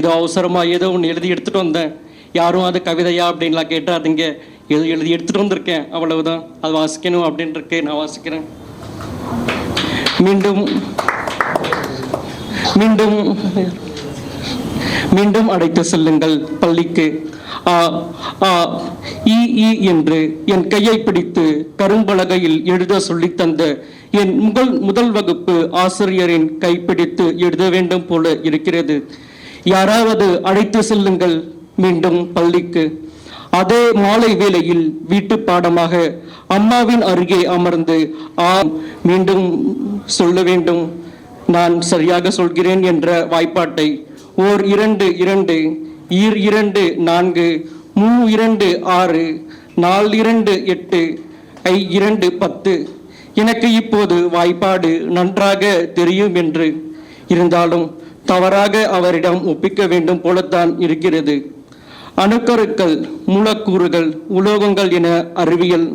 ஏதோ அவசரமாக ஏதோ ஒன்று எழுதி எடுத்துகிட்டு வந்தேன். யாரும் அது கவிதையா அப்படின்லாம் கேட்டாதீங்க ஏதோ எழுதி எடுத்துகிட்டு வந்திருக்கேன் அவ்வளவுதான். அது வாசிக்கணும் அப்படின்னு நான் வாசிக்கிறேன். மீண்டும் மீண்டும் மீண்டும் அடைத்து செல்லுங்கள் பள்ளிக்கு. ஆ ஆ ஈ ஈ என்று என் கையை பிடித்து கரும்பலகையில் எழுத சொல்லித் தந்த என் முதல் முதல் வகுப்பு ஆசிரியரின் கைப்பிடித்து எழுத வேண்டும் போல இருக்கிறது. யாராவது அழைத்து செல்லுங்கள் மீண்டும் பள்ளிக்கு. அதே மாலை வேளையில் வீட்டு பாடமாக அம்மாவின் அருகே அமர்ந்து ஆ மீண்டும் சொல்ல வேண்டும். நான் சரியாக சொல்கிறேன் என்ற வாய்ப்பாட்டை. ஓர் இரண்டு இரண்டு ஈர் இரண்டு நான்கு மூ இரண்டு ஆறு நால் இரண்டு எட்டு ஐ இரண்டு பத்து. எனக்கு இப்போது வாய்ப்பாடு நன்றாக தெரியும் என்று. இருந்தாலும் தவறாக அவரிடம் ஒப்பிக்க வேண்டும் போலத்தான் இருக்கிறது. அணுக்கருக்கள் மூலக்கூறுகள் உலோகங்கள் என அறிவியல்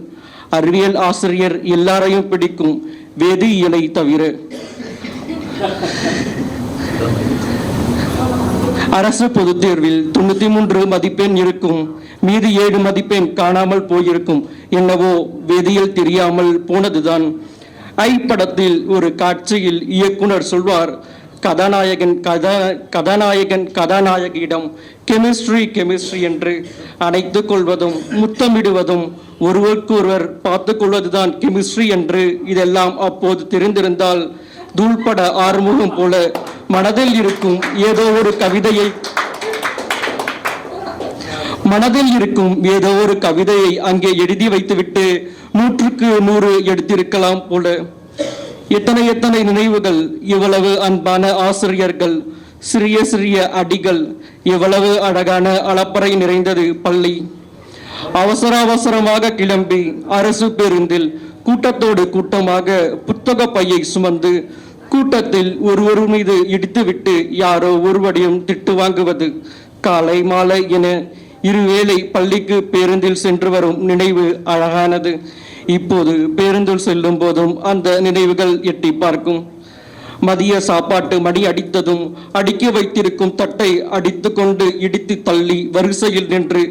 அறிவியல் ஆசிரியர் எல்லாரையும் பிடிக்கும் வேதியியலை தவிர. அரசு பொதுத் தேர்வில் தொண்ணூத்தி மூன்று மதிப்பெண் இருக்கும். மீதி ஏழு மதிப்பெண் காணாமல் போயிருக்கும் என்னவோ வேதியியல் தெரியாமல் போனதுதான். ஐ படத்தில் ஒரு காட்சியில் இயக்குனர் சொல்வார் கதாநாயகன் கதா கதாநாயகன் கதாநாயகியிடம் கெமிஸ்ட்ரி கெமிஸ்ட்ரி என்று அணைத்துக் கொள்வதும் முத்தமிடுவதும் ஒருவருக்கொருவர் பார்த்து கொள்வதுதான் கெமிஸ்ட்ரி என்று இதெல்லாம் அப்போது தெரிந்திருந்தால் தூள்பட ஆறுமுகம் போல மனதில் இருக்கும் ஏதோ ஒரு கவிதையை மனதில் இருக்கும் ஏதோ ஒரு கவிதையை அங்கே எழுதி வைத்துவிட்டு நூற்றுக்கு நூறு எடுத்திருக்கலாம் போல எத்தனை எத்தனை நினைவுகள் இவ்வளவு அன்பான ஆசிரியர்கள் சிறிய சிறிய அடிகள் இவ்வளவு அழகான அளப்பறை நிறைந்தது பள்ளி. அவசர அவசரமாக கிளம்பி அரசு பேருந்தில் கூட்டத்தோடு கூட்டமாக புத்தக பையை சுமந்து கூட்டத்தில் ஒருவர் மீது இடித்துவிட்டு யாரோ ஒருவரையும் திட்டு வாங்குவது காலை மாலை என இருவேளை பள்ளிக்கு பேருந்தில் சென்று வரும் நினைவு அழகானது. இப்போது பேருந்தில் செல்லும் போதும் அந்த நினைவுகள் எட்டி பார்க்கும். மதிய சாப்பாட்டு மணி அடித்ததும் அடுக்கி வைத்திருக்கும் தட்டை அடித்து கொண்டு இடித்து தள்ளி வரிசையில் நின்று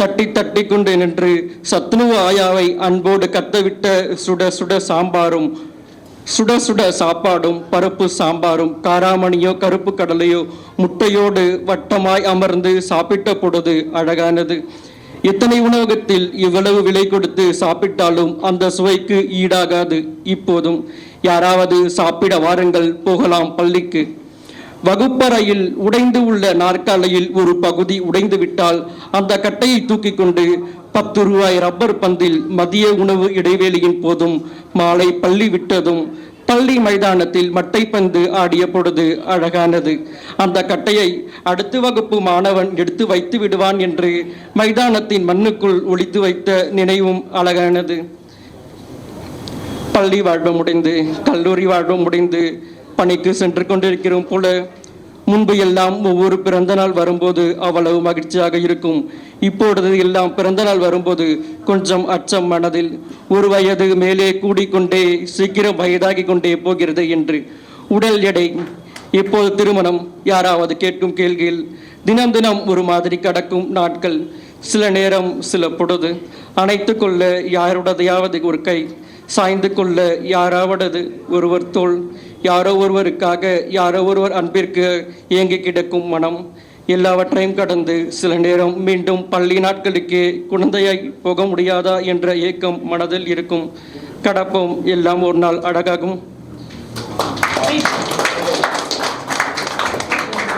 தட்டி தட்டி கொண்டு நின்று சத்னுவ ஆயாவை அன்போடு கத்தவிட்ட சுட சுட சாம்பாரும் சுட சுட சாப்பாடும் பருப்பு சாம்பாரும் காராமணியோ கருப்பு கடலையோ முட்டையோடு வட்டமாய் அமர்ந்து சாப்பிட்ட பொழுது அழகானது. எத்தனை உணவகத்தில் இவ்வளவு விலை கொடுத்து சாப்பிட்டாலும் அந்த சுவைக்கு ஈடாகாது. இப்போதும் யாராவது சாப்பிட வாருங்கள் போகலாம் பள்ளிக்கு. வகுப்பறையில் உடைந்து உள்ள நாற்காலையில் ஒரு பகுதி உடைந்து விட்டால் அந்த கட்டையை தூக்கி கொண்டு பத்து ரூபாய் ரப்பர் பந்தில் மதிய உணவு இடைவேளையின் போதும் மாலை பள்ளி விட்டதும் பள்ளி மைதானத்தில் மட்டைப்பந்து ஆடிய பொழுது அழகானது. அந்த கட்டையை அடுத்த வகுப்பு மாணவன் எடுத்து வைத்து விடுவான் என்று மைதானத்தின் மண்ணுக்குள் ஒழித்து வைத்த நினைவும் அழகானது. பள்ளி வாழ்வு முடிந்து கல்லூரி வாழ்வு முடிந்து பணிக்கு சென்று கொண்டிருக்கிறோம் போல முன்பு எல்லாம் ஒவ்வொரு பிறந்த நாள் வரும்போது அவ்வளவு மகிழ்ச்சியாக இருக்கும். இப்பொழுது எல்லாம் பிறந்த நாள் வரும்போது கொஞ்சம் அச்சம் மனதில் ஒரு வயது மேலே கூடிக்கொண்டே சீக்கிரம் வயதாகி கொண்டே போகிறது என்று. உடல் எடை. இப்போது திருமணம்? யாராவது கேட்கும் கேள்வியில் தினம் தினம் ஒரு மாதிரி கடக்கும் நாட்கள். சில நேரம் சில பொழுது. அணைத்து கொள்ள யாருடையாவது ஒரு கை. சாய்ந்து கொள்ள யாராவது ஒருவர் தோல் யாரோ ஒருவருக்காக யாரோ ஒருவர் அன்பிற்கு ஏங்கி கிடக்கும் மனம் எல்லாவற்றையும் கடந்து சில நேரம் மீண்டும் பள்ளி நாட்களுக்கே குழந்தையாய் போக முடியாதா என்ற ஏக்கம் மனதில் இருக்கும். கடப்போம் எல்லாம் ஒரு நாள் அழகாகும்.